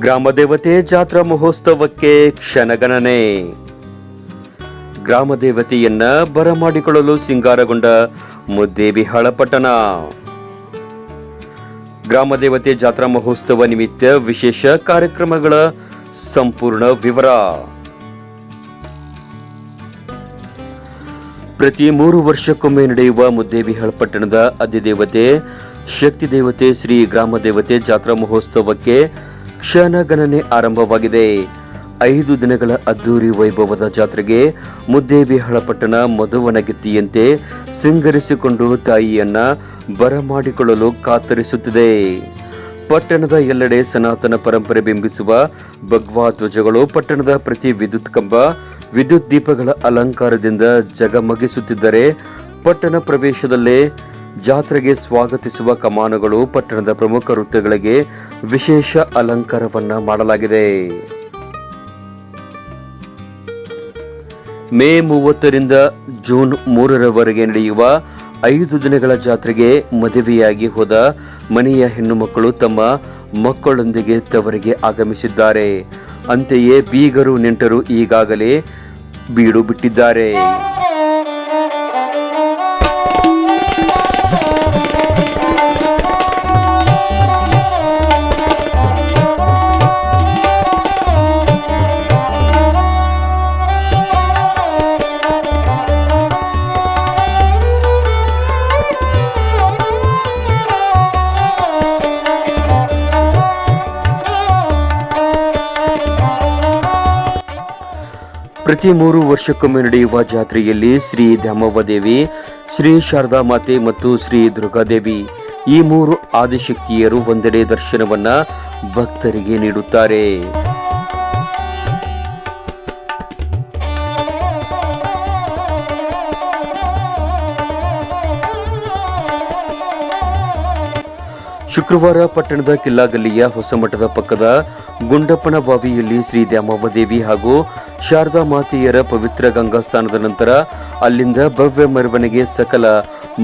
ಗ್ರಾಮದೇವತೆ ಜಾತ್ರಾ ಮಹೋತ್ಸವಕ್ಕೆ ಕ್ಷಣಗಣನೆ ಗ್ರಾಮದೇವತೆಯನ್ನ ಬರಮಾಡಿಕೊಳ್ಳಲು ಸಿಂಗಾರಗೊಂಡ ಮುದ್ದೇಬಿಹಾಳ ಪಟ್ಟಣ. ಗ್ರಾಮದೇವತೆ ಜಾತ್ರಾ ಮಹೋತ್ಸವ ನಿಮಿತ್ತ ವಿಶೇಷ ಕಾರ್ಯಕ್ರಮಗಳ ಸಂಪೂರ್ಣ ವಿವರ. ಪ್ರತಿ ಮೂರು ವರ್ಷಕ್ಕೊಮ್ಮೆ ನಡೆಯುವ ಮುದ್ದೇಬಿಹಾಳ ಪಟ್ಟಣದ ಅಧಿದೇವತೆ, ಶಕ್ತಿ ದೇವತೆ ಶ್ರೀ ಗ್ರಾಮದೇವತೆ ಜಾತ್ರಾ ಮಹೋತ್ಸವಕ್ಕೆ ಕ್ಷಣಗಣನೆ ಆರಂಭವಾಗಿದೆ. ಐದು ದಿನಗಳ ಅದ್ದೂರಿ ವೈಭವದ ಜಾತ್ರೆಗೆ ಮುದ್ದೇಬಿಹಾಳ ಪಟ್ಟಣ ಮಧುವನಗಿತ್ತಿಯಂತೆ ಸಿಂಗರಿಸಿಕೊಂಡು ತಾಯಿಯನ್ನ ಬರಮಾಡಿಕೊಳ್ಳಲು ಕಾತರಿಸುತ್ತಿದೆ. ಪಟ್ಟಣದ ಎಲ್ಲೆಡೆ ಸನಾತನ ಪರಂಪರೆ ಬಿಂಬಿಸುವ ಭಗ್ವಾ ಧ್ವಜಗಳು ಪಟ್ಟಣದ ಪ್ರತಿ ವಿದ್ಯುತ್ ಕಂಬ, ವಿದ್ಯುತ್ ದೀಪಗಳ ಅಲಂಕಾರದಿಂದ ಜಗಮಗಿಸುತ್ತಿದ್ದರೆ ಪಟ್ಟಣ ಪ್ರವೇಶದಲ್ಲೇ ಜಾತ್ರೆಗೆ ಸ್ವಾಗತಿಸುವ ಕಮಾನುಗಳು ಪಟ್ಟಣದ ಪ್ರಮುಖ ವೃತ್ತಿಗಳಿಗೆ ವಿಶೇಷ ಅಲಂಕಾರವನ್ನ ಮಾಡಲಾಗಿದೆ. ಮೇ ಮೂವತ್ತರಿಂದ ಜೂನ್ ಮೂರರವರೆಗೆ ನಡೆಯುವ ಐದು ದಿನಗಳ ಜಾತ್ರೆಗೆ ಮದುವೆಯಾಗಿ ಹೋದ ಮನೆಯ ಹೆಣ್ಣು ಮಕ್ಕಳು ತಮ್ಮ ಮಕ್ಕಳೊಂದಿಗೆ ತವರಿಗೆ ಆಗಮಿಸಿದ್ದಾರೆ. ಅಂತೆಯೇ ಬೀಗರು ನೆಂಟರು ಈಗಾಗಲೇ ಬೀಡು ಬಿಟ್ಟಿದ್ದಾರೆ. ಪ್ರತಿ ಮೂರು ವರ್ಷಕ್ಕೊಮ್ಮೆ ನಡೆಯುವ ಜಾತ್ರೆಯಲ್ಲಿ ಶ್ರೀ ದೇವಿ ಶ್ರೀ ಶಾರದಾ ಮಾತೆ ಮತ್ತು ಶ್ರೀ ದುರ್ಗಾದೇವಿ ಈ ಮೂರು ಆದಿಶಕ್ತಿಯರು ಒಂದೆಡೆ ದರ್ಶನವನ್ನ ಭಕ್ತರಿಗೆ ನೀಡುತ್ತಾರೆ. ಶುಕ್ರವಾರ ಪಟ್ಟಣದ ಕಿಲ್ಲಾಗಲ್ಲಿಯ ಹೊಸಮಠದ ಪಕ್ಕದ ಗುಂಡಪ್ಪನ ಬಾವಿಯಲ್ಲಿ ಶ್ರೀ ದ್ಯಾಮವ್ವ ದೇವಿ ಹಾಗೂ ಶಾರದಾ ಮಾತೆಯರ ಪವಿತ್ರ ಗಂಗಾ ಸ್ನಾನದ ನಂತರ ಅಲ್ಲಿಂದ ಭವ್ಯ ಮೆರವಣಿಗೆ ಸಕಲ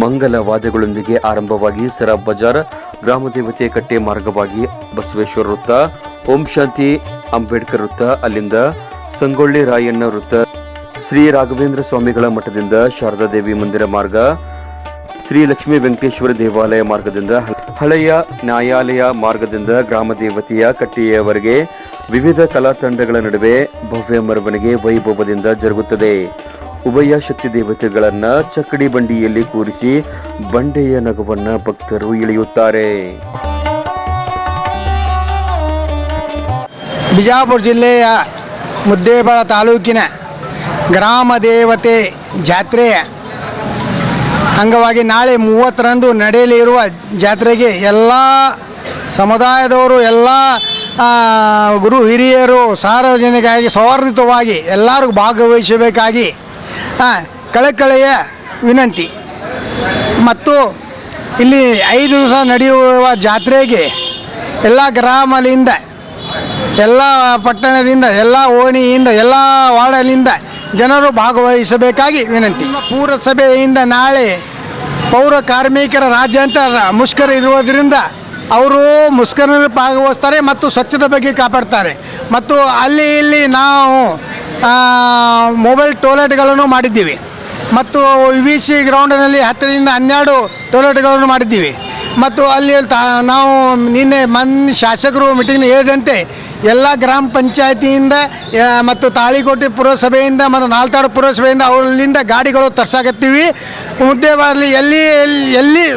ಮಂಗಲ ವಾದ್ಯಗಳೊಂದಿಗೆ ಆರಂಭವಾಗಿ ಸರ ಬಜಾರ್ ಗ್ರಾಮದೇವತೆ ಕಟ್ಟೆ ಮಾರ್ಗವಾಗಿ ಬಸವೇಶ್ವರ ವೃತ್ತ, ಓಂ ಶಾಂತಿ ಅಂಬೇಡ್ಕರ್ ವೃತ್ತ, ಅಲ್ಲಿಂದ ಸಂಗೊಳ್ಳಿ ರಾಯಣ್ಣ ವೃತ್ತ, ಶ್ರೀ ರಾಘವೇಂದ್ರ ಸ್ವಾಮಿಗಳ ಮಠದಿಂದ ಶಾರದಾ ದೇವಿ ಮಂದಿರ ಮಾರ್ಗ, ಶ್ರೀ ಲಕ್ಷ್ಮೀ ವೆಂಕಟೇಶ್ವರ ದೇವಾಲಯ ಮಾರ್ಗದಿಂದ ಹಳೆಯ ನ್ಯಾಯಾಲಯ ಮಾರ್ಗದಿಂದ ಗ್ರಾಮ ದೇವತೆಯ ಕಟ್ಟಿಯವರೆಗೆ ವಿವಿಧ ಕಲಾ ತಂಡಗಳ ನಡುವೆ ಭವ್ಯ ಮೆರವಣಿಗೆ ವೈಭವದಿಂದ ಜರುಗುತ್ತದೆ. ಉಭಯ ಶಕ್ತಿ ದೇವತೆಗಳನ್ನ ಚಕ್ಕಡಿ ಬಂಡಿಯಲ್ಲಿ ಕೂರಿಸಿ ಬಂಡೆಯ ನಗವನ್ನ ಭಕ್ತರು ಇಳಿಯುತ್ತಾರೆ. ಬಿಜಾಪುರ ಜಿಲ್ಲೆಯ ಮುದ್ದೇಬಾಳ ತಾಲೂಕಿನ ಗ್ರಾಮ ದೇವತೆ ಜಾತ್ರೆಯ ಅಂಗವಾಗಿ ನಾಳೆ ಮೂವತ್ತರಂದು ನಡೆಯಲಿರುವ ಜಾತ್ರೆಗೆ ಎಲ್ಲ ಸಮುದಾಯದವರು, ಎಲ್ಲ ಗುರು ಹಿರಿಯರು ಸಾರ್ವಜನಿಕರಾಗಿ ಸೌಹಾರ್ದಿತವಾಗಿ ಎಲ್ಲರೂ ಭಾಗವಹಿಸಬೇಕಾಗಿ ಕಳಕಳೆಯ ವಿನಂತಿ. ಮತ್ತು ಇಲ್ಲಿ ಐದು ದಿವಸ ನಡೆಯುವ ಜಾತ್ರೆಗೆ ಎಲ್ಲ ಗ್ರಾಮದಿಂದ ಎಲ್ಲ ಪಟ್ಟಣದಿಂದ, ಎಲ್ಲ ಓಣಿಯಿಂದ, ಎಲ್ಲ ವಾರ್ಡಲಿಂದ ಜನರು ಭಾಗವಹಿಸಬೇಕಾಗಿ ವಿನಂತಿ. ಪೂರಸಭೆಯಿಂದ ನಾಳೆ ಪೌರ ಕಾರ್ಮಿಕರ ರಾಜ್ಯಾಂತರ ಮುಷ್ಕರ ಇರುವುದರಿಂದ ಅವರು ಮುಷ್ಕರದಲ್ಲಿ ಭಾಗವಹಿಸ್ತಾರೆ ಮತ್ತು ಸ್ವಚ್ಛತೆ ಬಗ್ಗೆ ಕಾಪಾಡ್ತಾರೆ. ಮತ್ತು ಅಲ್ಲಿ ಇಲ್ಲಿ ನಾವು ಮೊಬೈಲ್ ಟಾಯ್ಲೆಟ್ಗಳನ್ನು ಮಾಡಿದ್ದೀವಿ. ಮತ್ತು ವಿ ಸಿ ಗ್ರೌಂಡಿನಲ್ಲಿ ಹತ್ತರಿಂದ ಹನ್ನೆರಡು ಟಾಯ್ಲೆಟ್ಗಳನ್ನು ಮಾಡಿದ್ದೀವಿ. ಮತ್ತು ಅಲ್ಲಿ ತಾ ನಾವು ನಿನ್ನೆ ಮನ್ ಶಾಸಕರು ಮೀಟಿಂಗ್ ಹೇಳಿದಂತೆ ಎಲ್ಲ ಗ್ರಾಮ ಪಂಚಾಯತಿಯಿಂದ ಮತ್ತು ತಾಳಿಕೋಟೆ ಪುರಸಭೆಯಿಂದ ಮತ್ತು ನಾಲ್ತಾಡು ಪುರಸಭೆಯಿಂದ ಅವರಿಂದ ಗಾಡಿಗಳು ತರ್ಸಾಕತ್ತೀವಿ. ಮುದ್ದೆ ಬರಲಿ ಎಲ್ಲಿ- ಎಲ್ಲಿ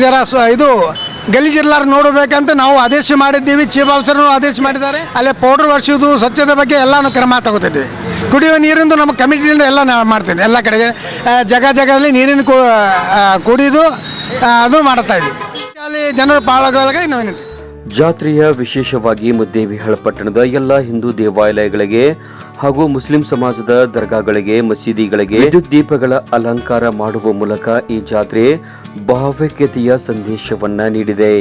ಜರ ಇದು ಗಲೀಜಿರ್ಲಾರ ನೋಡಬೇಕಂತ ನಾವು ಆದೇಶ ಮಾಡಿದ್ದೀವಿ. ಚೀಫ್ ಆಫೀಸರ್ನು ಆದೇಶ ಮಾಡಿದ್ದಾರೆ. ಅಲ್ಲೇ ಪೌಡರ್ ವರ್ಷಿದು ಸ್ವಚ್ಛತೆ ಬಗ್ಗೆ ಎಲ್ಲಾನು ಕ್ರಮ ತಗೋತಿದ್ದೀವಿ. ಕುಡಿಯುವ ನೀರಿಂದು ನಮ್ಮ ಕಮಿಟಿಯಿಂದ ಎಲ್ಲ ನಾವು ಮಾಡ್ತೀವಿ ಎಲ್ಲ ಕಡೆಗೆ. ಜಗ ಜಗದಲ್ಲಿ ನೀರಿನ ಕುಡಿದು ಅದು ಮಾಡ್ತಾ ಇದ್ದೀವಿ. ಅಲ್ಲಿ ಜನರು ಪಾಲ್ಗೊಳ್ಳಗೆ ನಾವು ವಿನಂತಿ. ಜಾತ್ರೆಯ ವಿಶೇಷವಾಗಿ ಮುದ್ದೇಬಿಹಾಳ ಪಟ್ಟಣದ ಎಲ್ಲ ಹಿಂದೂ ದೇವಾಲಯಗಳಿಗೆ ಹಾಗೂ ಮುಸ್ಲಿಂ ಸಮಾಜದ ದರ್ಗಾಗಳಿಗೆ ಮಸೀದಿಗಳಿಗೆ ವಿದ್ಯುತ್ ದೀಪಗಳ ಅಲಂಕಾರ ಮಾಡುವ ಮೂಲಕ ಈ ಜಾತ್ರೆ ಭಾವೈಕ್ಯತೆಯ ಸಂದೇಶವನ್ನ ನೀಡಿದೆ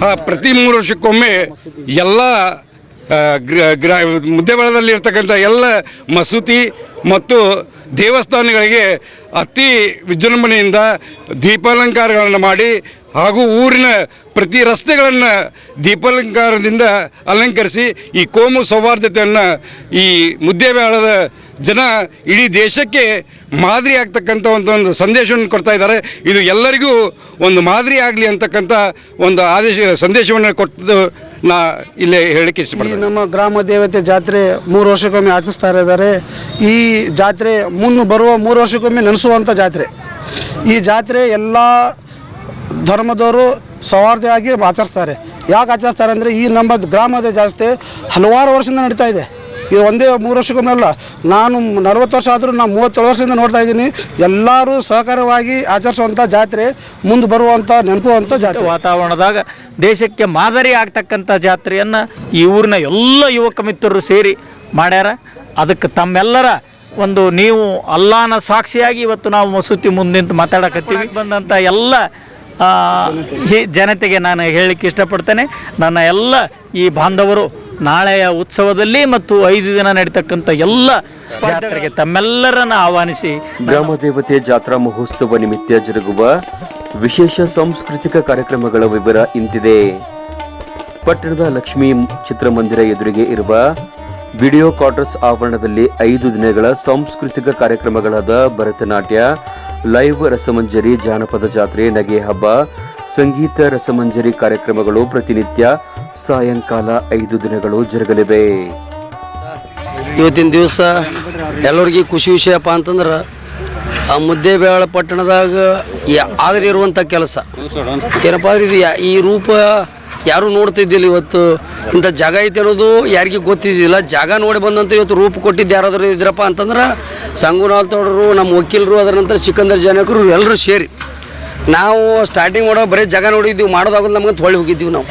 ಆ, ಪ್ರತಿ ಮೂರು ವರ್ಷಕ್ಕೊಮ್ಮೆ ಎಲ್ಲ ಗ್ರ ಗ್ರ ಮುದ್ದೆಬಳದಲ್ಲಿ ಇರ್ತಕ್ಕಂಥ ಎಲ್ಲ ಮಸೂತಿ ಮತ್ತು ದೇವಸ್ಥಾನಗಳಿಗೆ ಅತಿ ವಿಜೃಂಭಣೆಯಿಂದ ದೀಪಾಲಂಕಾರಗಳನ್ನು ಮಾಡಿ ಹಾಗೂ ಊರಿನ ಪ್ರತಿ ರಸ್ತೆಗಳನ್ನು ದೀಪಾಲಂಕಾರದಿಂದ ಅಲಂಕರಿಸಿ ಈ ಕೋಮು ಸೌಹಾರ್ದತೆಯನ್ನು ಈ ಮುದ್ದೇಬೇಳದ ಜನ ಇಡೀ ದೇಶಕ್ಕೆ ಮಾದರಿ ಆಗ್ತಕ್ಕಂಥ ಒಂದು ಒಂದು ಸಂದೇಶವನ್ನು ಕೊಡ್ತಾ ಇದ್ದಾರೆ. ಇದು ಎಲ್ಲರಿಗೂ ಒಂದು ಮಾದರಿ ಆಗಲಿ ಅಂತಕ್ಕಂಥ ಒಂದು ಆದೇಶ, ಸಂದೇಶವನ್ನು ಕೊಟ್ಟು ನಾ ಇಲ್ಲೇ ಇಷ್ಟಪಡ್ತೀನಿ. ನಮ್ಮ ಗ್ರಾಮ ದೇವತೆ ಜಾತ್ರೆ ಮೂರು ವರ್ಷಕ್ಕೊಮ್ಮೆ ಆಚರಿಸ್ತಾ ಇದ್ದಾರೆ. ಈ ಜಾತ್ರೆ ಮುನ್ನು ಬರುವ ಮೂರು ವರ್ಷಕ್ಕೊಮ್ಮೆ ನೆನೆಸುವಂಥ ಜಾತ್ರೆ. ಈ ಜಾತ್ರೆ ಎಲ್ಲ ಧರ್ಮದವರು ಸೌಹಾರ್ದವಾಗಿ ಆಚರಿಸ್ತಾರೆ. ಯಾಕೆ ಆಚರಿಸ್ತಾರೆ ಅಂದರೆ ಈ ನಮ್ಮ ಗ್ರಾಮದ ಜಾಸ್ತಿ ಹಲವಾರು ವರ್ಷದಿಂದ ನಡೀತಾ ಇದೆ. ಇದು ಒಂದೇ ಮೂರು ವರ್ಷಕ್ಕೊಮ್ಮೆ ಅಲ್ಲ. ನಾನು ನಲವತ್ತು ವರ್ಷ ಆದರೂ ನಾನು ಮೂವತ್ತೇಳು ವರ್ಷದಿಂದ ನೋಡ್ತಾ ಇದ್ದೀನಿ. ಎಲ್ಲರೂ ಸಹಕಾರವಾಗಿ ಆಚರಿಸುವಂಥ ಜಾತ್ರೆ ಮುಂದೆ ಬರುವಂಥ ನೆನಪುವಂಥ ಜಾತ್ರೆ. ವಾತಾವರಣದಾಗ ದೇಶಕ್ಕೆ ಮಾದರಿ ಆಗ್ತಕ್ಕಂಥ ಜಾತ್ರೆಯನ್ನು ಈ ಊರಿನ ಎಲ್ಲ ಯುವಕ ಮಿತ್ರರು ಸೇರಿ ಮಾಡ್ಯಾರ. ಅದಕ್ಕೆ ತಮ್ಮೆಲ್ಲರ ಒಂದು ನೀವು ಅಲ್ಲಾನ ಸಾಕ್ಷಿಯಾಗಿ ಇವತ್ತು ನಾವು ಮಸೂತಿ ಮುಂದೆ ನಿಂತು ಮಾತಾಡಕತ್ತೀವಿ. ಬಂದಂಥ ಎಲ್ಲ ಜನತೆಗೆ ನಾನು ಹೇಳಲಿಕ್ಕೆ ಇಷ್ಟಪಡ್ತೇನೆ. ನನ್ನ ಎಲ್ಲ ಈ ಬಾಂಧವರು ನಾಳೆಯ ಉತ್ಸವದಲ್ಲಿ ಮತ್ತು ಐದು ದಿನ ನಡೀತಕ್ಕಂಥ ಎಲ್ಲ ಜಾತ್ರೆಗೆ ತಮ್ಮೆಲ್ಲರನ್ನ ಆಹ್ವಾನಿಸಿ. ಗ್ರಾಮ ದೇವತೆ ಜಾತ್ರಾ ಮಹೋತ್ಸವ ನಿಮಿತ್ತ ಜರುಗುವ ವಿಶೇಷ ಸಾಂಸ್ಕೃತಿಕ ಕಾರ್ಯಕ್ರಮಗಳ ವಿವರ ಇಂತಿದೆ. ಪಟ್ಟಣದ ಲಕ್ಷ್ಮೀ ಚಿತ್ರಮಂದಿರ ಎದುರಿಗೆ ಇರುವ ವಿಡಿಯೋ ಕ್ವಾರ್ಟರ್ಸ್ ಆವರಣದಲ್ಲಿ ಐದು ದಿನಗಳ ಸಾಂಸ್ಕೃತಿಕ ಕಾರ್ಯಕ್ರಮಗಳಾದ ಭರತನಾಟ್ಯ, ಲೈವ್ ರಸಮಂಜರಿ, ಜಾನಪದ ಜಾತ್ರೆ, ನಗೆ ಹಬ್ಬ, ಸಂಗೀತ ರಸಮಂಜರಿ ಕಾರ್ಯಕ್ರಮಗಳು, ಪ್ರತಿನಿತ್ಯ ಸಾಯಂಕಾಲ ಐದು ದಿನಗಳು ಜರುಗಲಿವೆ. ಇವತ್ತಿನ ದಿವಸ ಎಲ್ಲರಿಗೂ ಖುಷಿ ವಿಷಯಪ್ಪ ಅಂತಂದ್ರೆ ಆ ಮುದ್ದೇಬೇಳ ಪಟ್ಟಣದಾಗ ಆಗದೇ ಇರುವಂಥ ಕೆಲಸ. ಏನಪ್ಪ ಅಂದ್ರೆ ಇದು ಈ ರೂಪ ಯಾರೂ ನೋಡ್ತಿದ್ದಿಲ್ಲ ಇವತ್ತು. ಇಂಥ ಜಾಗ ಐತೆ ಅನ್ನೋದು ಯಾರಿಗೂ ಗೊತ್ತಿದ್ದಿಲ್ಲ. ಜಾಗ ನೋಡಿ ಬಂದಂತ ಇವತ್ತು ರೂಪ ಕೊಟ್ಟಿದ್ದು ಯಾರಾದರೂ ಇದ್ರಪ್ಪ ಅಂತಂದ್ರೆ ಸಂಗುನಾಲ್ ತೋಡರು ನಮ್ಮ ವಕೀಲರು, ಅದರ ನಂತರ ಸಿಕಂದರ್ ಜನಕರು ಎಲ್ಲರೂ ಸೇರಿ. ನಾವು ಸ್ಟಾರ್ಟಿಂಗ್ ಮಾಡೋ ಬರೀ ಜಾಗ ನೋಡಿದ್ದೀವಿ. ಮಾಡೋದಾಗ ನಮ್ಗೆ ಹೊಳ್ಳಿ ಹೋಗಿದ್ದೀವಿ ನಾವು.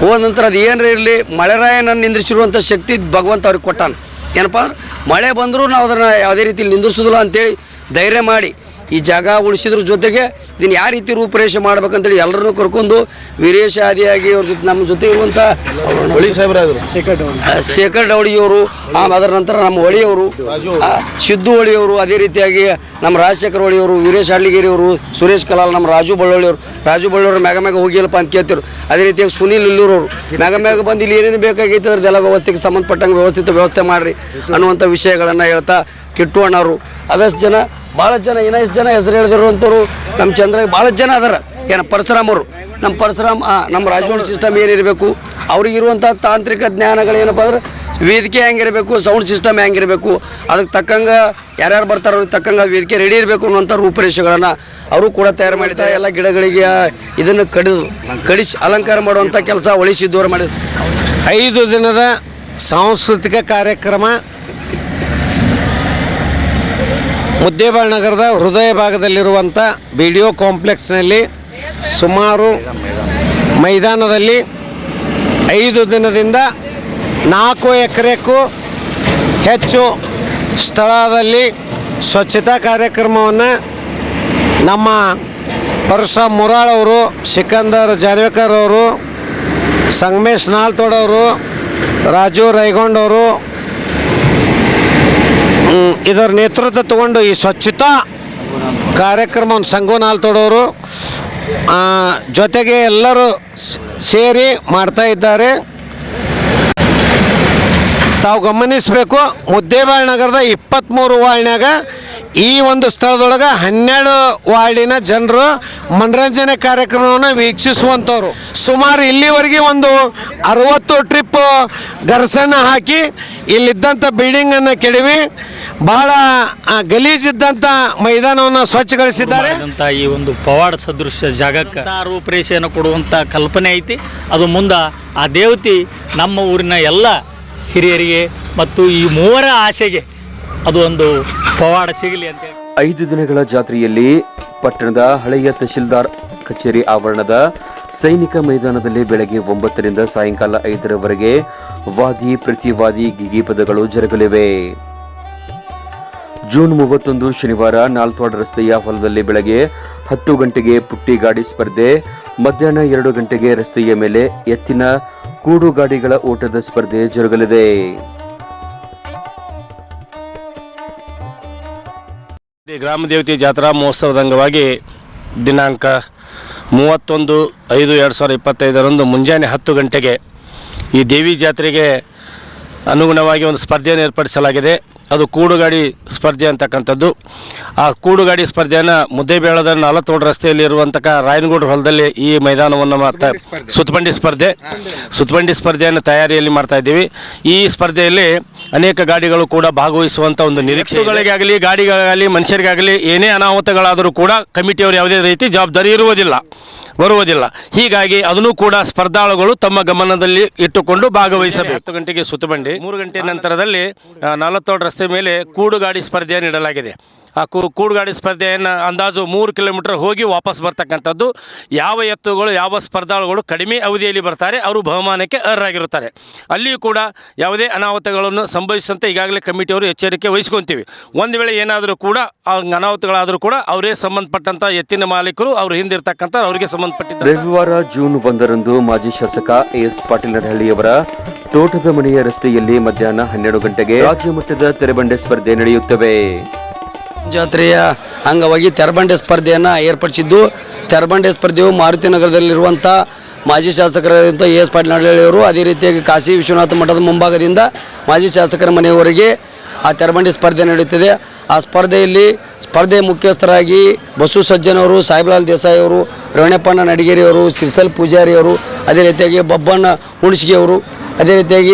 ಹೋದ ನಂತರ ಅದು ಏನರೇ ಇರಲಿ, ಮಳೆರಾಯನನ್ನು ನಿಂದ್ರಿಸಿರುವಂಥ ಶಕ್ತಿ ಭಗವಂತ ಅವ್ರಿಗೆ ಕೊಟ್ಟಾನ. ಏನಪ್ಪ ಅಂದ್ರೆ, ಮಳೆ ಬಂದರೂ ನಾವು ಅದನ್ನು ಯಾವುದೇ ರೀತಿಯಲ್ಲಿ ನಿಂದ್ರಿಸೋದಿಲ್ಲ ಅಂತೇಳಿ ಧೈರ್ಯ ಮಾಡಿ ಈ ಜಾಗ ಉಳಿಸಿದ್ರ ಜೊತೆಗೆ ಇದನ್ನು ಯಾವ ರೀತಿ ರೂಪರೇಷೆ ಮಾಡ್ಬೇಕಂತೇಳಿ ಎಲ್ಲರನ್ನೂ ಕರ್ಕೊಂಡು ವೀರೇಶ ಆದಿಯಾಗಿ ಅವ್ರ ಜೊತೆ ನಮ್ಮ ಜೊತೆ ಇರುವಂಥ ಹೊಳಿ ಸಾಹೇಬ್ರಾದರು? ಶೇಖರ್ ಡವಳಿಯವರು ಅದರ ನಂತರ ನಮ್ಮ ಹೊಳಿಯವರು ಸಿದ್ದು ಹೊಳಿಯವರು ಅದೇ ರೀತಿಯಾಗಿ ನಮ್ಮ ರಾಜಶೇಖರ್ ಹೊಳಿಯವರು ವೀರೇಶ್ ಹಳ್ಳಿಗೇರಿಯವರು ಸುರೇಶ್ ಕಲಾಲ್ ನಮ್ಮ ರಾಜು ಬಳ್ಳೋಳಿಯವರು ರಾಜು ಬಳ್ಳೊಳ್ಳಿ ಮ್ಯಾಗ ಮ್ಯಾಗ ಹೋಗಿಲ್ಲಪ್ಪ ಅಂತ ಕೇಳ್ತಿರು. ಅದೇ ರೀತಿಯಾಗಿ ಸುನೀಲ್ ಇಲ್ಲೂರವರು ಮ್ಯಾಗ ಮ್ಯಾಗ ಬಂದು ಇಲ್ಲಿ ಏನೇನು ಬೇಕಾಗೈತೆ ಜಲ ವ್ಯವಸ್ಥೆಗೆ ಸಂಬಂಧಪಟ್ಟಂಗೆ ವ್ಯವಸ್ಥಿತ ವ್ಯವಸ್ಥೆ ಮಾಡಿರಿ ಅನ್ನುವಂಥ ವಿಷಯಗಳನ್ನು ಹೇಳ್ತಾ ಕಿಟ್ಟು ಅಣ್ಣವರು. ಅದಷ್ಟು ಜನ ಭಾಳಷ್ಟು ಜನ ಇನ್ನಷ್ಟು ಜನ ಹೆಸರು ಹೇಳಿದಿರುವಂಥವ್ರು ನಮ್ಮ ಚಂದ್ರ ಭಾಳ ಜನ ಅದಾರ. ಏನು ಅವರು. ನಮ್ಮ ಪರಶುರಾಮ್ ನಮ್ಮ ರಾಜವಂಶ ಸಿಸ್ಟಮ್ ಏನಿರಬೇಕು ಅವ್ರಿಗಿರುವಂಥ ತಾಂತ್ರಿಕ ಜ್ಞಾನಗಳು ಏನಪ್ಪ ಅಂದ್ರೆ ವೇದಿಕೆ ಹೆಂಗಿರಬೇಕು ಸೌಂಡ್ ಸಿಸ್ಟಮ್ ಹೆಂಗಿರಬೇಕು, ಅದಕ್ಕೆ ತಕ್ಕಂಗೆ ಯಾರ್ಯಾರು ಬರ್ತಾರೋ ಅವ್ರಿಗೆ ತಕ್ಕಂಗೆ ವೇದಿಕೆ ರೆಡಿ ಇರಬೇಕು ಅನ್ನುವಂಥ ರೂಪರೇಷೆಗಳನ್ನು ಅವರು ಕೂಡ ತಯಾರು ಮಾಡಿದ್ದಾರೆ. ಎಲ್ಲ ಗಿಡಗಳಿಗೆ ಇದನ್ನು ಕಡಿದು, ಕಡಿಸಿ, ಅಲಂಕಾರ ಮಾಡುವಂಥ ಕೆಲಸ ಒಳಿಸಿದ್ದವರು ಮಾಡಿದ್ರು. ಐದು ದಿನದ ಸಾಂಸ್ಕೃತಿಕ ಕಾರ್ಯಕ್ರಮ ಮುದ್ದೇಬಾಳ್ ನಗರದ ಹೃದಯ ಭಾಗದಲ್ಲಿರುವಂಥ ಬಿ ಡಿ ಒ ಕಾಂಪ್ಲೆಕ್ಸ್ನಲ್ಲಿ ಸುಮಾರು ಮೈದಾನದಲ್ಲಿ ಐದು ದಿನದಿಂದ ನಾಲ್ಕು ಎಕರೆಕ್ಕೂ ಹೆಚ್ಚು ಸ್ಥಳದಲ್ಲಿ ಸ್ವಚ್ಛತಾ ಕಾರ್ಯಕ್ರಮವನ್ನು ನಮ್ಮ ಪರಶುರಾಮ್ ಮುರಾಳ್ ಅವರು, ಸಿಕಂದರ್ ಜಾನ್ವೇಕರ್ ಅವರು, ಸಂಗಮೇಶ್ ನಾಲ್ತೋಡವರು ರಾಜು ರೈಗೊಂಡವರು ಇದರ ನೇತೃತ್ವ ತಗೊಂಡು ಈ ಸ್ವಚ್ಛತಾ ಕಾರ್ಯಕ್ರಮವನ್ನು ಸಂಗೋನಾಲ್ ತೊಡೋರು ಜೊತೆಗೆ ಎಲ್ಲರೂ ಸೇರಿ ಮಾಡ್ತಾ ಇದ್ದಾರೆ. ತಾವು ಗಮನಿಸಬೇಕು, ಮುದ್ದೇಬಾಳ್ ನಗರದ ಇಪ್ಪತ್ತ್ಮೂರು ವಾರ್ಡ್ನಾಗ ಈ ಒಂದು ಸ್ಥಳದೊಳಗೆ ಹನ್ನೆರಡು ವಾರ್ಡಿನ ಜನರು ಮನರಂಜನೆ ಕಾರ್ಯಕ್ರಮವನ್ನು ವೀಕ್ಷಿಸುವಂಥವ್ರು ಸುಮಾರು ಇಲ್ಲಿವರೆಗೆ ಒಂದು ಅರವತ್ತು ಟ್ರಿಪ್ ಗರ್ಸನ್ನು ಹಾಕಿ ಇಲ್ಲಿದ್ದಂಥ ಬಿಲ್ಡಿಂಗನ್ನು ಕೆಡವಿ ಬಹಳ ಆ, ಗಲೀಜಿದ್ದಂಥ ಮೈದಾನವನ್ನು ಸ್ವಚ್ಛಗೊಳಿಸಿದ್ದಾರೆ. ಈ ಒಂದು ಪವಾಡ ಸದೃಶ್ಯ ಜಾಗಕ್ಕೆ ರೂಪರೇಷೆಯನ್ನು ಕೊಡುವಂಥ ಕಲ್ಪನೆ ಐತಿ. ಅದು ಮುಂದೆ ಆ ದೇವತಿ ನಮ್ಮ ಊರಿನ ಎಲ್ಲ ಹಿರಿಯರಿಗೆ ಮತ್ತು ಈ ಮೂವರ ಆಸೆಗೆ ಅದು ಒಂದು ಪವಾಡ ಸಿಗಲಿ ಅಂತ ಐದು ದಿನಗಳ ಜಾತ್ರೆಯಲ್ಲಿ ಪಟ್ಟಣದ ಹಳೆಯ ತಹಶೀಲ್ದಾರ್ ಕಚೇರಿ ಆವರಣದ ಸೈನಿಕ ಮೈದಾನದಲ್ಲಿ ಬೆಳಗ್ಗೆ ಒಂಬತ್ತರಿಂದ ಸಾಯಂಕಾಲ ಐದರವರೆಗೆ ವಾದಿ ಪ್ರತಿವಾದಿ ಗಿಗಿ ಪದಗಳು ಜರುಗಲಿವೆ. ಜೂನ್ ಮೂವತ್ತೊಂದು ಶನಿವಾರ ನಾಲ್ತವಾಡ ರಸ್ತೆಯ ಹೊಲದಲ್ಲಿ ಬೆಳಗ್ಗೆ ಹತ್ತು ಗಂಟೆಗೆ ಪುಟ್ಟಿ ಗಾಡಿ ಸ್ಪರ್ಧೆ, ಮಧ್ಯಾಹ್ನ ಎರಡು ಗಂಟೆಗೆ ರಸ್ತೆಯ ಮೇಲೆ ಎತ್ತಿನ ಕೂಡು ಗಾಡಿಗಳ ಓಟದ ಸ್ಪರ್ಧೆ ಜರುಗಲಿದೆ. ಗ್ರಾಮ ದೇವತೆ ಜಾತ್ರಾ ಮಹೋತ್ಸವದ ಅಂಗವಾಗಿ ದಿನಾಂಕ ಮೂವತ್ತೊಂದು ಐದು ಎರಡು ಸಾವಿರದ ಇಪ್ಪತ್ತೈದರಂದು ಮುಂಜಾನೆ ಹತ್ತು ಗಂಟೆಗೆ ಈ ದೇವಿ ಜಾತ್ರೆಗೆ ಅನುಗುಣವಾಗಿ ಒಂದು ಸ್ಪರ್ಧೆಯನ್ನು ಏರ್ಪಡಿಸಲಾಗಿದೆ. ಅದು ಕೂಡುಗಾಡಿ ಸ್ಪರ್ಧೆ ಅಂತಕ್ಕಂಥದ್ದು. ಆ ಕೂಡುಗಾಡಿ ಸ್ಪರ್ಧೆಯನ್ನು ಮುದ್ದೇಬೇಳದ ನಾಲತ್ತೋಡು ರಸ್ತೆಯಲ್ಲಿ ಇರುವಂತಹ ರಾಯನಗೌಡ ಹೊಲದಲ್ಲಿ ಈ ಮೈದಾನವನ್ನು ಮಾಡ್ತಾ ಸುತ್ತಬಂಡಿ ಸ್ಪರ್ಧೆ. ಸುತ್ತಬಂಡಿ ಸ್ಪರ್ಧೆಯನ್ನು ತಯಾರಿಯಲ್ಲಿ ಮಾಡ್ತಾ ಇದ್ದೀವಿ. ಈ ಸ್ಪರ್ಧೆಯಲ್ಲಿ ಅನೇಕ ಗಾಡಿಗಳು ಕೂಡ ಭಾಗವಹಿಸುವಂಥ ಒಂದು ನಿರೀಕ್ಷೆಗಳಿಗಾಗಲಿ ಗಾಡಿಗಾಗಲಿ ಮನುಷ್ಯರಿಗಾಗಲಿ ಏನೇ ಅನಾಹುತಗಳಾದರೂ ಕೂಡ ಕಮಿಟಿಯವರು ಯಾವುದೇ ರೀತಿ ಜವಾಬ್ದಾರಿ ಇರುವುದಿಲ್ಲ. ಬರುವುದಿಲ್ಲ. ಹೀಗಾಗಿ ಅದನ್ನು ಕೂಡ ಸ್ಪರ್ಧಾಳುಗಳು ತಮ್ಮ ಗಮನದಲ್ಲಿ ಇಟ್ಟುಕೊಂಡು ಭಾಗವಹಿಸಬೇಕು. ಹತ್ತು ಗಂಟೆಗೆ ಸುತ್ತಬಂಡಿ. ಮೂರು ಗಂಟೆ ನಂತರದಲ್ಲಿ ನಲವತ್ತೋಡು ರಸ್ತೆ ಮೇಲೆ ಕೂಡುಗಾಡಿ ಸ್ಪರ್ಧೆಯನ್ನು ಇಡಲಾಗಿದೆ ಆ ಕೂಡುಗಾಡಿ ಸ್ಪರ್ಧೆಯನ್ನು ಅಂದಾಜು ಮೂರು ಕಿಲೋಮೀಟರ್ ಹೋಗಿ ವಾಪಸ್ ಬರ್ತಕ್ಕಂಥದ್ದು. ಯಾವ ಎತ್ತುಗಳು, ಯಾವ ಸ್ಪರ್ಧಾಳುಗಳು ಕಡಿಮೆ ಅವಧಿಯಲ್ಲಿ ಬರ್ತಾರೆ, ಅವರು ಬಹುಮಾನಕ್ಕೆ ಅರ್ಹರಾಗಿರುತ್ತಾರೆ. ಅಲ್ಲಿಯೂ ಕೂಡ ಯಾವುದೇ ಅನಾಹುತಗಳನ್ನು ಸಂಭವಿಸಂತೆ ಈಗಾಗಲೇ ಕಮಿಟಿಯವರು ಎಚ್ಚರಿಕೆ ವಹಿಸ್ಕೊತೀವಿ. ಒಂದು ವೇಳೆ ಏನಾದರೂ ಕೂಡ ಆ ಅನಾಹುತಗಳಾದರೂ ಕೂಡ ಅವರೇ ಸಂಬಂಧಪಟ್ಟಂಥ ಎತ್ತಿನ ಮಾಲೀಕರು ಅವ್ರ ಹಿಂದಿರ್ತಕ್ಕಂಥ ಅವರಿಗೆ ಸಂಬಂಧಪಟ್ಟಿದ್ದ ರವಿವಾರ ಜೂನ್ ಒಂದರಂದು ಮಾಜಿ ಶಾಸಕ ಎಸ್ ಪಾಟೀಲ್ ನಡಹಳ್ಳಿಯವರ ತೋಟದ ಮನೆಯ ರಸ್ತೆಯಲ್ಲಿ ಮಧ್ಯಾಹ್ನ ಹನ್ನೆರಡು ಗಂಟೆಗೆ ರಾಜ್ಯ ಮಟ್ಟದ ತೆರೆಬಂಡೆ ಸ್ಪರ್ಧೆ ನಡೆಯುತ್ತವೆ. ಜಾತ್ರೆಯ ಅಂಗವಾಗಿ ತೆರಬಂಡೆ ಸ್ಪರ್ಧೆಯನ್ನು ಏರ್ಪಡಿಸಿದ್ದು. ತೆರಬಂಡೆ ಸ್ಪರ್ಧೆಯು ಮಾರುತಿ ನಗರದಲ್ಲಿರುವಂಥ ಮಾಜಿ ಶಾಸಕರಾದಂಥ ಎಸ್ ಪಾಟೀಲ್ ನಡಹಳ್ಳಿಯವರು ಅದೇ ರೀತಿಯಾಗಿ ಕಾಶಿ ವಿಶ್ವನಾಥ ಮಠದ ಮುಂಭಾಗದಿಂದ ಮಾಜಿ ಶಾಸಕರ ಮನೆಯವರೆಗೆ ಆ ತೆರಬಂಡೆ ಸ್ಪರ್ಧೆ ನಡೆಯುತ್ತದೆ. ಆ ಸ್ಪರ್ಧೆಯಲ್ಲಿ ಸ್ಪರ್ಧೆ ಮುಖ್ಯಸ್ಥರಾಗಿ ಬಸು ಸಜ್ಜನವರು ಸಾಹೇಬ್ಲಾಲ್ ದೇಸಾಯಿ ಅವರು ರೇವಣಪ್ಪಣ್ಣ ನಡಿಗೇರಿಯವರು ಸಿರ್ಸಲ್ ಪೂಜಾರಿಯವರು ಅದೇ ರೀತಿಯಾಗಿ ಬಬ್ಬಣ್ಣ ಹುಣಸಿಗೆಯವರು ಅದೇ ರೀತಿಯಾಗಿ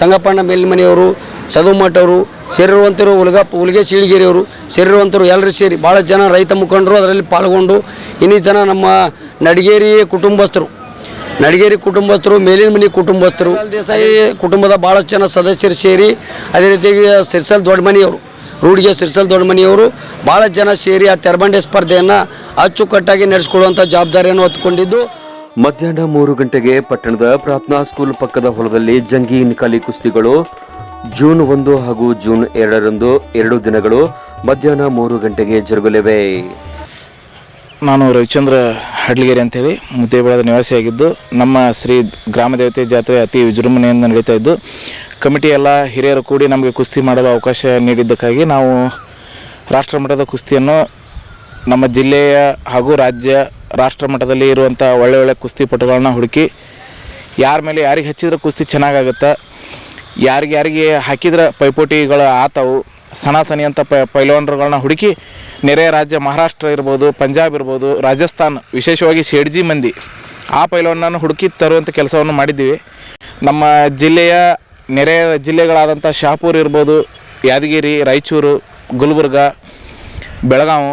ಸಂಗಪ್ಪಣ್ಣ ಮೇಲ್ಮನೆಯವರು ಸದುಮಠ ಅವರು ಸೇರಿರುವಂಥವರು ಉಲ್ಗಪ್ಪ ಉಲ್ಗೆ ಶೀಳಗಿರಿಯವರು ಸೇರಿರುವಂಥವ್ರು ಎಲ್ಲರೂ ಸೇರಿ ಭಾಳ ಜನ ರೈತ ಮುಖಂಡರು ಅದರಲ್ಲಿ ಪಾಲ್ಗೊಂಡು ಇನ್ನಿತನ ನಮ್ಮ ನಡಿಗೇರಿ ಕುಟುಂಬಸ್ಥರು ನಡಿಗೇರಿ ಕುಟುಂಬಸ್ಥರು ಮೇಲಿನ ಮನೆ ಕುಟುಂಬಸ್ಥರು, ದೇಸಾಯಿ ಕುಟುಂಬದ ಭಾಳಷ್ಟು ಜನ ಸದಸ್ಯರು ಸೇರಿ ಅದೇ ರೀತಿಯಾಗಿ ಸಿರ್ಸಲ್ ದೊಡ್ಡಮನಿಯವರು, ರೂಢಿಗೆ ಸಿರ್ಸಲ್ ದೊಡ್ಡಮನಿಯವರು ಭಾಳಷ್ಟು ಜನ ಸೇರಿ ಆ ತೆರಬಂಡೆ ಸ್ಪರ್ಧೆಯನ್ನು ಅಚ್ಚುಕಟ್ಟಾಗಿ ನಡೆಸ್ಕೊಳ್ಳುವಂಥ ಜವಾಬ್ದಾರಿಯನ್ನು ಹೊತ್ತುಕೊಂಡಿದ್ದು ಮಧ್ಯಾಹ್ನ ಮೂರು ಗಂಟೆಗೆ ಪಟ್ಟಣದ ಪ್ರಾರ್ಥನಾ ಸ್ಕೂಲ್ ಪಕ್ಕದ ಹೊಲದಲ್ಲಿ ಜಂಗಿ ನಿಕಾಲಿ ಕುಸ್ತಿಗಳು. ಜೂನ್ ಒಂದು ಹಾಗೂ ಜೂನ್ ಎರಡರಂದು ಎರಡು ದಿನಗಳು ಮಧ್ಯಾಹ್ನ ಮೂರು ಗಂಟೆಗೆ ಜರುಗಲಿವೆ. ನಾನು ರವಿಚಂದ್ರ ಹಡ್ಲಿಗೇರಿ ಅಂತೇಳಿ, ಮುದ್ದೇಬಳದ ನಿವಾಸಿಯಾಗಿದ್ದು, ನಮ್ಮ ಶ್ರೀ ಗ್ರಾಮ ದೇವತೆ ಜಾತ್ರೆ ಅತಿ ವಿಜೃಂಭಣೆಯಿಂದ ನಡೀತಾ ಇದ್ದು, ಕಮಿಟಿ ಎಲ್ಲ ಹಿರಿಯರು ಕೂಡಿ ನಮಗೆ ಕುಸ್ತಿ ಮಾಡಲು ಅವಕಾಶ ನೀಡಿದ್ದಕ್ಕಾಗಿ ನಾವು ರಾಷ್ಟ್ರಮಟ್ಟದ ಕುಸ್ತಿಯನ್ನು ನಮ್ಮ ಜಿಲ್ಲೆಯ ಹಾಗೂ ರಾಜ್ಯ ರಾಷ್ಟ್ರ ಮಟ್ಟದಲ್ಲಿ ಇರುವಂಥ ಒಳ್ಳೆ ಒಳ್ಳೆ ಕುಸ್ತಿಪಟುಗಳನ್ನ ಹುಡುಕಿ ಯಾರ ಮೇಲೆ ಯಾರಿಗೆ ಹಚ್ಚಿದ್ರೆ ಕುಸ್ತಿ ಚೆನ್ನಾಗಾಗುತ್ತೆ, ಯಾರಿಗೆ ಯಾರಿಗೆ ಹಾಕಿದ್ರೆ ಪೈಪೋಟಿಗಳು ಆತವು ಸಣ ಸನಿ ಅಂತ ಪ ಪೈಲ್ವಾನ್ರುಗಳನ್ನ ಹುಡುಕಿ ನೆರೆಯ ರಾಜ್ಯ ಮಹಾರಾಷ್ಟ್ರ ಇರ್ಬೋದು, ಪಂಜಾಬ್ ಇರ್ಬೋದು, ರಾಜಸ್ಥಾನ್, ವಿಶೇಷವಾಗಿ ಶೇಡ್ಜಿ ಮಂದಿ ಆ ಪೈಲ್ವಾನನ್ನು ಹುಡುಕಿ ತರುವಂಥ ಕೆಲಸವನ್ನು ಮಾಡಿದ್ದೀವಿ. ನಮ್ಮ ಜಿಲ್ಲೆಯ ನೆರೆಯ ಜಿಲ್ಲೆಗಳಾದಂಥ ಶಹಾಪುರ್ ಇರ್ಬೋದು, ಯಾದಗಿರಿ, ರಾಯಚೂರು, ಗುಲ್ಬರ್ಗ ಬೆಳಗಾವಿ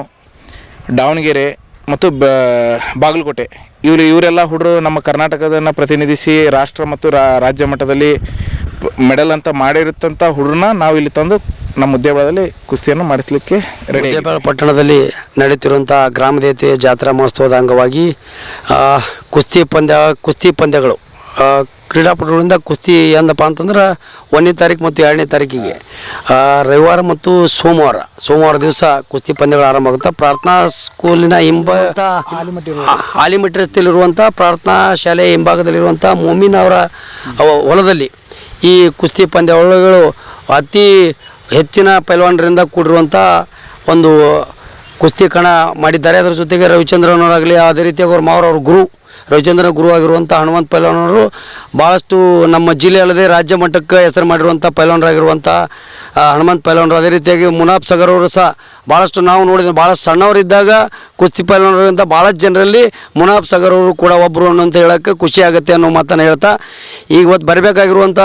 ದಾವಣಗೆರೆ ಮತ್ತು ಬ, ಬಾಗಲಕೋಟೆ. ಇವರು, ಇವರೆಲ್ಲ ಹುಡುಗರು ನಮ್ಮ ಕರ್ನಾಟಕದನ್ನು ಪ್ರತಿನಿಧಿಸಿ ರಾಷ್ಟ್ರ ಮತ್ತು ರಾಜ್ಯ ಮಟ್ಟದಲ್ಲಿ ಮೆಡಲ್ ಅಂತ ಮಾಡಿರುತ್ತಂಥ ಹುಡುಗರನ್ನ ನಾವು ಇಲ್ಲಿ ತಂದು ನಮ್ಮ ಉದ್ಯೋಗದಲ್ಲಿ ಕುಸ್ತಿಯನ್ನು ಮಾಡಿಸ್ಲಿಕ್ಕೆ ರೆಡಿ ಪಟ್ಟಣದಲ್ಲಿ ನಡೆಯುತ್ತಿರುವಂಥ ಗ್ರಾಮ ದೇವತೆ ಜಾತ್ರಾ ಮಹೋತ್ಸವದ ಅಂಗವಾಗಿ ಕುಸ್ತಿ ಪಂದ್ಯ, ಕುಸ್ತಿ ಪಂದ್ಯಗಳು ಕ್ರೀಡಾಪಟುಗಳಿಂದ ಕುಸ್ತಿ ಏನಪ್ಪ ಅಂತಂದ್ರೆ ಒಂದನೇ ತಾರೀಕು ಮತ್ತು ಎರಡನೇ ತಾರೀಕಿಗೆ. ರವಿವಾರ ಮತ್ತು ಸೋಮವಾರ. ಸೋಮವಾರ ದಿವಸ ಕುಸ್ತಿ ಪಂದ್ಯಗಳು ಆರಂಭ ಆಗುತ್ತೆ. ಪ್ರಾರ್ಥನಾ ಸ್ಕೂಲಿನ ಹಿಂಬ ಆಲಿಮಟ್ಟಿ ರಸ್ತೆಯಲ್ಲಿರುವಂಥ ಪ್ರಾರ್ಥನಾ ಶಾಲೆಯ ಹಿಂಭಾಗದಲ್ಲಿರುವಂಥ ಮೊಮಿನ್ ಅವರ ಅವ- ಹೊಲದಲ್ಲಿ ಈ ಕುಸ್ತಿ ಪಂದ್ಯಗಳು ಅತಿ ಹೆಚ್ಚಿನ ಪೈಲ್ವಾನರಿಂದ ಕೂಡಿರುವಂಥ ಒಂದು ಕುಸ್ತಿ ಕಣ ಮಾಡಿದ್ದಾರೆ. ಅದರ ಜೊತೆಗೆ ರವಿಚಂದ್ರನವರಾಗಲಿ ಅದೇ ರೀತಿಯಾಗಿ ಅವ್ರ ಮಾವರವ್ರ ಗುರು ರವಿಚಂದ್ರ ಗುರು ಆಗಿರುವಂಥ ಹನುಮಂತ ಪೈಲವಾನವರು ಭಾಳಷ್ಟು ನಮ್ಮ ಜಿಲ್ಲೆ ಅಲ್ಲದೆ ರಾಜ್ಯ ಮಟ್ಟಕ್ಕೆ ಹೆಸರು ಮಾಡಿರುವಂಥ ಪೈಲವಾನರಾಗಿರುವಂಥ ಹನುಮಂತ ಪೈಲವಾನರು. ಅದೇ ರೀತಿಯಾಗಿ ಮುನಾಫ್ ಸಗರ್ ಅವರು ಸಹ ಭಾಳಷ್ಟು ನಾವು ನೋಡಿದ್ವಿ ಭಾಳ ಸಣ್ಣವರಿದ್ದಾಗ ಕುಸ್ತಿ ಪೈಲವಾನರಿಂದ ಭಾಳಷ್ಟು ಜನರಲ್ಲಿ ಮುನಾಫ್ ಸಗರ್ ಅವರು ಕೂಡ ಒಬ್ಬರು ಅನ್ನೋಂತ ಹೇಳೋಕ್ಕೆ ಖುಷಿ ಆಗುತ್ತೆ ಅನ್ನೋ ಮಾತನ್ನು ಹೇಳ್ತಾ, ಈಗ ಇವತ್ತು ಬರಬೇಕಾಗಿರುವಂಥ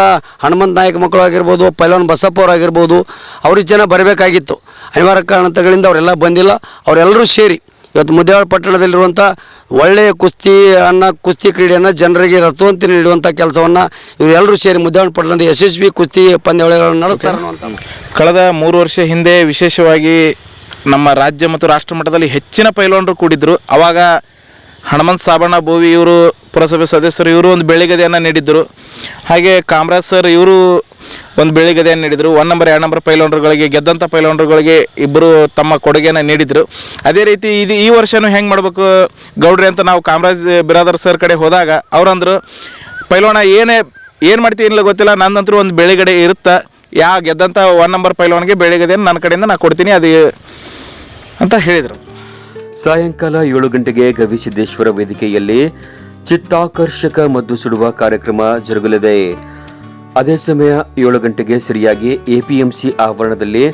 ಹನುಮಂತ ನಾಯಕ ಮಕ್ಕಳು ಆಗಿರ್ಬೋದು, ಪೈಲವಾನ್ ಬಸಪ್ಪ ಅವರಾಗಿರ್ಬೋದು ಅವ್ರಿಗೆ ಜನ ಬರಬೇಕಾಗಿತ್ತು. ಅನಿವಾರ್ಯ ಕಾರಣಗಳಿಂದ ಅವರೆಲ್ಲ ಬಂದಿಲ್ಲ. ಅವರೆಲ್ಲರೂ ಸೇರಿ ಇವತ್ತು ಮುದ್ದೇವಾಡ ಪಟ್ಟಣದಲ್ಲಿರುವಂಥ ಒಳ್ಳೆಯ ಕುಸ್ತಿ ಅನ್ನ ಕುಸ್ತಿ ಕ್ರೀಡೆಯನ್ನು ಜನರಿಗೆ ರಸವಂತಿ ನೀಡುವಂಥ ಕೆಲಸವನ್ನು ಇವರೆಲ್ಲರೂ ಸೇರಿ ಮುದ್ದೇವಾಡ ಪಟ್ಟಣದ ಯಶಸ್ವಿ ಕುಸ್ತಿ ಪಂದ್ಯಾವಳಿಗಳನ್ನು ನಡೆಸ್ತಾರೆ ಕಳೆದ ಮೂರು ವರ್ಷ ಹಿಂದೆ ವಿಶೇಷವಾಗಿ ನಮ್ಮ ರಾಜ್ಯ ಮತ್ತು ರಾಷ್ಟ್ರ ಮಟ್ಟದಲ್ಲಿ ಹೆಚ್ಚಿನ ಪೈಲ್ವಾನರು ಕೂಡಿದ್ರು. ಆವಾಗ ಹನುಮಂತ್ ಸಾಬಣ್ಣ ಬೋವಿ ಇವರು ಪುರಸಭೆ ಸದಸ್ಯರು ಇವರು ಒಂದು ಬೆಳಿಗದೆಯನ್ನು ನೀಡಿದ್ದರು ಹಾಗೆ ಕಾಮರಾಜ್ ಸರ್ ಇವರು ಒಂದು ಬೆಳಿಗದೆಯನ್ನು ನೀಡಿದರು. ಒನ್ ನಂಬರ್ ಎರಡು ನಂಬರ್ ಪೈಲೋನ್ರುಗಳಿಗೆ ಗೆದ್ದಂಥ ಪೈಲೋನ್ರುಗಳಿಗೆ ಇಬ್ಬರು ತಮ್ಮ ಕೊಡುಗೆಯನ್ನು ನೀಡಿದರು. ಅದೇ ರೀತಿ ಇದು ಈ ವರ್ಷವೂ ಹೆಂಗೆ ಮಾಡಬೇಕು ಗೌಡ್ರಿ ಅಂತ ನಾವು ಕಾಮರಾಜ್ ಬಿರಾದರ್ ಸರ್ ಕಡೆ ಹೋದಾಗ ಅವರಂದರು ಪೈಲೋಣ, ಏನೇ, ಏನು ಮಾಡ್ತೀವಿ ಇಲ್ಲ ಗೊತ್ತಿಲ್ಲ, ನಂದಂತರೂ ಒಂದು ಬೆಳಿಗಡೆ ಇರುತ್ತೆ? ಯಾ ಗೆದ್ದಂಥ ಒನ್ ನಂಬರ್ ಪೈಲ್ವಾನ್ಗೆ ಬೆಳಿಗದೆಯನ್ನು ನನ್ನ ಕಡೆಯಿಂದ ನಾನು ಕೊಡ್ತೀನಿ, ಅದು ಅಂತ ಹೇಳಿದರು. ಸಾಯಂಕಾಲ ಏಳು ಗಂಟೆಗೆ ಗವಿಸಿದ್ದೇಶ್ವರ ವೇದಿಕೆಯಲ್ಲಿ ಚಿತ್ತಾಕರ್ಷಕ ಮದ್ದು ಸುಡುವ ಕಾರ್ಯಕ್ರಮ ಜರುಗಲಿದೆ. ಅದೇ ಸಮಯ ಏಳು ಗಂಟೆಗೆ ಸರಿಯಾಗಿ ಎಪಿಎಂಸಿ ಆವರಣದಲ್ಲಿ